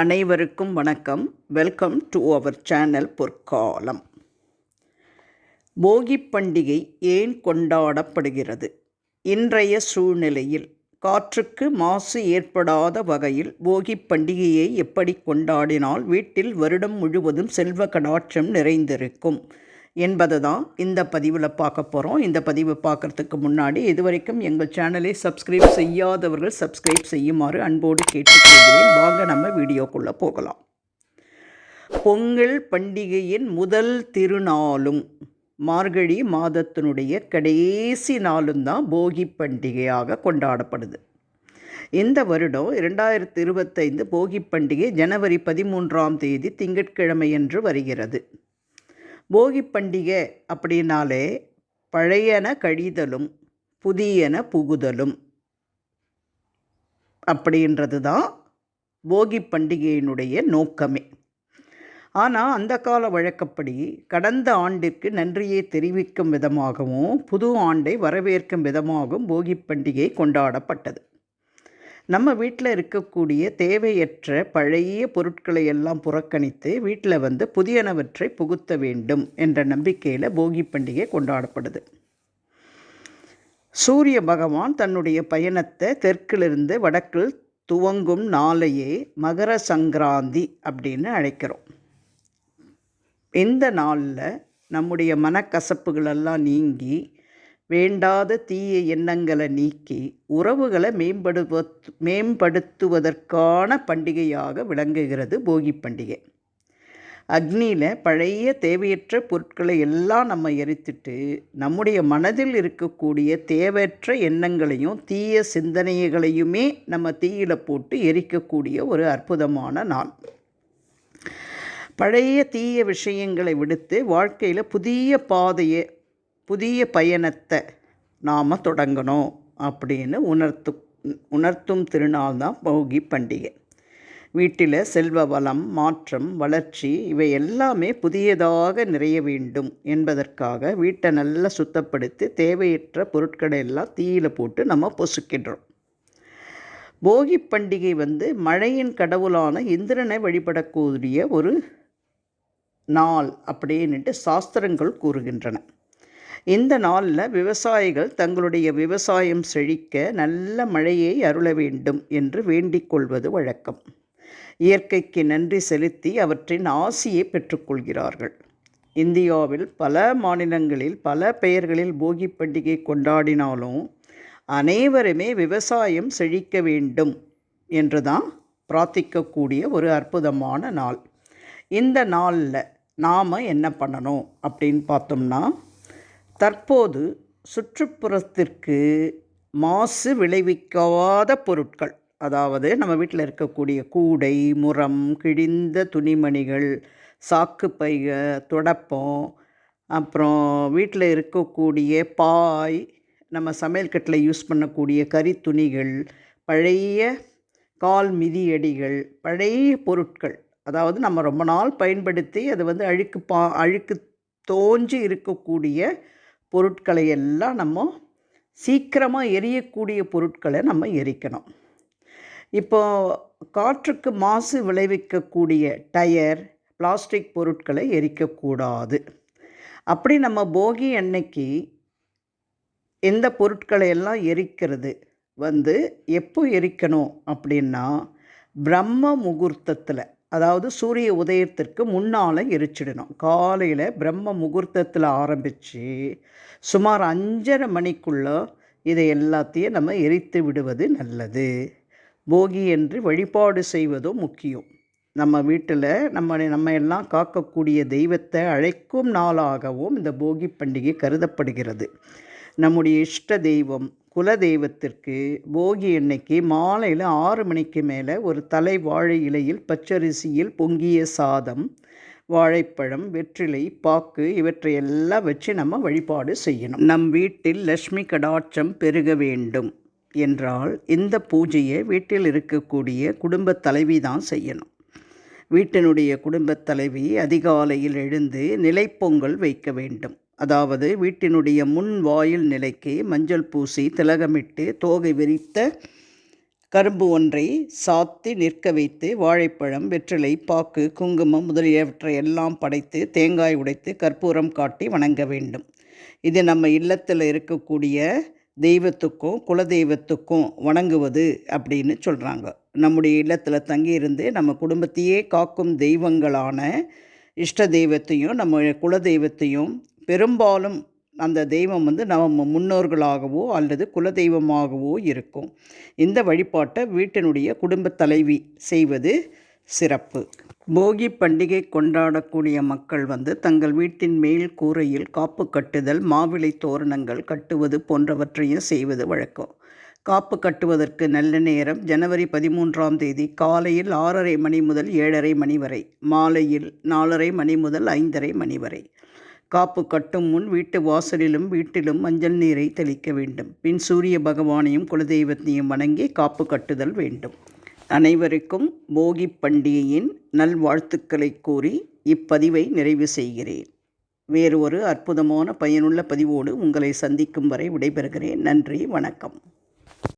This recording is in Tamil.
அனைவருக்கும் வணக்கம். வெல்கம் டு அவர் சேனல் பொற்காலம். போகி பண்டிகை ஏன் கொண்டாடப்படுகிறது? இன்றைய சூழ்நிலையில் காற்றுக்கு மாசு ஏற்படாத வகையில் போகி பண்டிகையை எப்படி கொண்டாடினால் வீட்டில் வருடம் முழுவதும் செல்வ கடாட்சம் நிறைந்திருக்கும். என்பதை தான் இந்த பதிவில் பார்க்க போகிறோம் இந்த பதிவு பார்க்குறதுக்கு முன்னாடி இதுவரைக்கும் எங்கள் சேனலை சப்ஸ்கிரைப் செய்யாதவர்கள் சப்ஸ்கிரைப் செய்யுமாறு அன்போடு கேட்டுக்கொள்கிறேன். வாங்க நம்ம வீடியோக்குள்ளே போகலாம். பொங்கல் பண்டிகையின் முதல் திருநாளும் மார்கழி மாதத்தினுடைய கடைசி நாளும் தான் போகி பண்டிகையாக கொண்டாடப்படுது. இந்த வருடம் இரண்டாயிரத்தி இருபத்தைந்து போகி பண்டிகை ஜனவரி பதிமூன்றாம் தேதி திங்கட்கிழமையன்று வருகிறது. போகி பண்டிகை அப்படின்னாலே பழையன கழிதலும் புதியன புகுதலும் அப்படின்றது தான் போகி பண்டிகையினுடைய நோக்கமே. ஆனால் அந்த கால வழக்கப்படி கடந்த ஆண்டிற்கு நன்றியை தெரிவிக்கும் விதமாகவும் புது ஆண்டை வரவேற்கும் விதமாகவும் போகி பண்டிகை கொண்டாடப்பட்டது. நம்ம வீட்டில் இருக்கக்கூடிய தேவையற்ற பழைய பொருட்களை எல்லாம் புறக்கணித்து வீட்டில் வந்து புதியனவற்றை புகுத்த வேண்டும் என்ற நம்பிக்கையில் போகி பண்டிகை கொண்டாடப்படுது. சூரிய பகவான் தன்னுடைய பயணத்தை தெற்கிலிருந்து வடக்கில் துவங்கும் நாளையே மகர சங்கராந்தி அப்படின்னு அழைக்கிறோம். இந்த நாளில் நம்முடைய மனக்கசப்புகளெல்லாம் நீங்கி வேண்டாத தீய எண்ணங்களை நீக்கி உறவுகளை மேம்படுவ மேம்படுத்துவதற்கான பண்டிகையாக விளங்குகிறது போகி பண்டிகை. அக்னியில் பழைய தேவையற்ற பொருட்களை எல்லாம் நம்ம எரித்துட்டு நம்முடைய மனதில் இருக்கக்கூடிய தேவையற்ற எண்ணங்களையும் தீய சிந்தனைகளையுமே நம்ம தீயில போட்டு எரிக்கக்கூடிய ஒரு அற்புதமான நாள். பழைய தீய விஷயங்களை விடுத்து வாழ்க்கையில் புதிய பாதையை புதிய பயணத்தை நாம் தொடங்கணும் அப்படின்னு உணர்த்து உணர்த்தும் திருநாள் தான் போகி பண்டிகை. வீட்டில் செல்வ வளம் மாற்றம் வளர்ச்சி இவை எல்லாமே புதியதாக நிறைய வேண்டும் என்பதற்காக வீட்டை நல்லா சுத்தப்படுத்தி தேவையற்ற பொருட்களை எல்லாம் தீயில் போட்டு நம்ம பொசுக்கின்றோம் போகி பண்டிகை வந்து மழையின் கடவுளான இந்திரனை வழிபடக்கூடிய ஒரு நாள் அப்படின்ட்டு சாஸ்திரங்கள் கூறுகின்றன. இந்த நாளில் விவசாயிகள் தங்களுடைய விவசாயம் செழிக்க நல்ல மழையை அருள வேண்டும் என்று வேண்டிக் கொள்வது வழக்கம். இயற்கைக்கு நன்றி செலுத்தி அவற்றின் ஆசியை பெற்றுக்கொள்கிறார்கள் இந்தியாவில் பல மாநிலங்களில் பல பெயர்களில் போகி பண்டிகை கொண்டாடினாலும் அனைவருமே விவசாயம் செழிக்க வேண்டும் என்று தான் பிரார்த்திக்கக்கூடிய ஒரு அற்புதமான நாள். இந்த நாளில் நாம் என்ன பண்ணணும் அப்படின்னு பார்த்தோம்னா தற்போது சுற்றுப்புறத்திற்கு மாசு விளைவிக்காத பொருட்கள் அதாவது நம்ம வீட்டில் இருக்கக்கூடிய கூடை முரம் கிழிந்த துணிமணிகள் சாக்கு பைக துடப்பம் அப்புறம் வீட்டில் இருக்கக்கூடிய பாய் நம்ம சமையல் கட்டில் யூஸ் பண்ணக்கூடிய கறி துணிகள் பழைய கால் மிதியடிகள் பழைய பொருட்கள் அதாவது நம்ம ரொம்ப நாள் பயன்படுத்தி அது வந்து அழுக்கு பா அழுக்கு தோஞ்சி இருக்கக்கூடிய பொருட்களை எல்லாம் நம்ம சீக்கிரமாக எரியக்கூடிய பொருட்களை நம்ம எரிக்கணும். இப்போ காற்றுக்கு மாசு விளைவிக்கக்கூடிய டயர் பிளாஸ்டிக் பொருட்களை எரிக்கக்கூடாது. அப்படி நம்ம போகி அன்னைக்கு எந்த பொருட்களை எல்லாம் எரிக்கிறது? வந்து எப்போ எரிக்கணும் அப்படின்னா பிரம்ம முகூர்த்தத்தில். அதாவது சூரிய உதயத்திற்கு முன்னால் எரிச்சிடணும். காலையில் பிரம்ம முகூர்த்தத்தில் ஆரம்பித்து சுமார் அஞ்சரை மணிக்குள்ளே இதை எல்லாத்தையும் நம்ம எரித்து விடுவது நல்லது. போகி என்று வழிபாடு செய்வதும் முக்கியம். நம்ம வீட்டில் நம்ம நம்ம எல்லாம் காக்கக்கூடிய தெய்வத்தை அழைக்கும் நாளாகவும் இந்த போகி பண்டிகை கருதப்படுகிறது. நம்முடைய இஷ்ட தெய்வம் குல தெய்வத்திற்கு போகி அன்னைக்கு மாலையில் ஆறு மணிக்கு மேலே ஒரு தலை வாழை இலையில் பச்சரிசியில் பொங்கிய சாதம் வாழைப்பழம் வெற்றிலை பாக்கு இவற்றை எல்லாம் வச்சு நம்ம வழிபாடு செய்யணும். நம் வீட்டில் லக்ஷ்மி கடாட்சம் பெருக வேண்டும் என்றால் இந்த பூஜையை வீட்டில் இருக்கக்கூடிய குடும்ப தலைவி தான் செய்யணும். வீட்டினுடைய குடும்பத் தலைவி அதிகாலையில் எழுந்து நிலைப்பொங்கல் வைக்க வேண்டும். அதாவது வீட்டினுடைய முன் வாயில் நிலைக்கு மஞ்சள் பூசி திலகமிட்டு தோகை விரித்த கரும்பு ஒன்றை சாத்தி நிற்க வைத்து வாழைப்பழம் வெற்றிலை பாக்கு குங்குமம் முதலியவற்றை எல்லாம் படைத்து தேங்காய் உடைத்து கற்பூரம் காட்டி வணங்க வேண்டும். இது நம்ம இல்லத்தில் இருக்கக்கூடிய தெய்வத்துக்கும் குலதெய்வத்துக்கும் வணங்குவது அப்படின்னு சொல்கிறாங்க நம்முடைய இல்லத்தில் தங்கியிருந்து நம்ம குடும்பத்தையே காக்கும் தெய்வங்களான இஷ்ட தெய்வத்தையும் நம்ம குலதெய்வத்தையும் பெரும்பாலும் அந்த தெய்வம் வந்து நம்ம முன்னோர்களாகவோ அல்லது குலதெய்வமாகவோ இருக்கும். இந்த வழிபாட்டை வீட்டினுடைய குடும்பத் தலைவி செய்வது சிறப்பு. போகி பண்டிகை கொண்டாடக்கூடிய மக்கள் வந்து தங்கள் வீட்டின் மேல் கூரையில் காப்பு கட்டுதல் மாவிளை தோரணங்கள் கட்டுவது போன்றவற்றையும் செய்வது வழக்கம். காப்பு கட்டுவதற்கு நல்ல நேரம் ஜனவரி பதிமூன்றாம் தேதி காலையில் ஆறரை மணி முதல் ஏழரை மணி வரை மாலையில் நாலரை மணி முதல் ஐந்தரை மணி வரை. காப்பு கட்டும் முன் வீட்டு வாசலிலும் வீட்டிலும் மஞ்சள் நீரை தெளிக்க வேண்டும். பின் சூரிய பகவானையும் குலதெய்வத்தையும் வணங்கி காப்பு கட்டுதல் வேண்டும். அனைவருக்கும் போகி பண்டிகையின் நல்வாழ்த்துக்களை கூறி இப்பதிவை நிறைவு செய்கிறேன். வேறு ஒரு அற்புதமான பயனுள்ள பதிவோடு உங்களை சந்திக்கும் வரை விடைபெறுகிறேன். நன்றி வணக்கம்.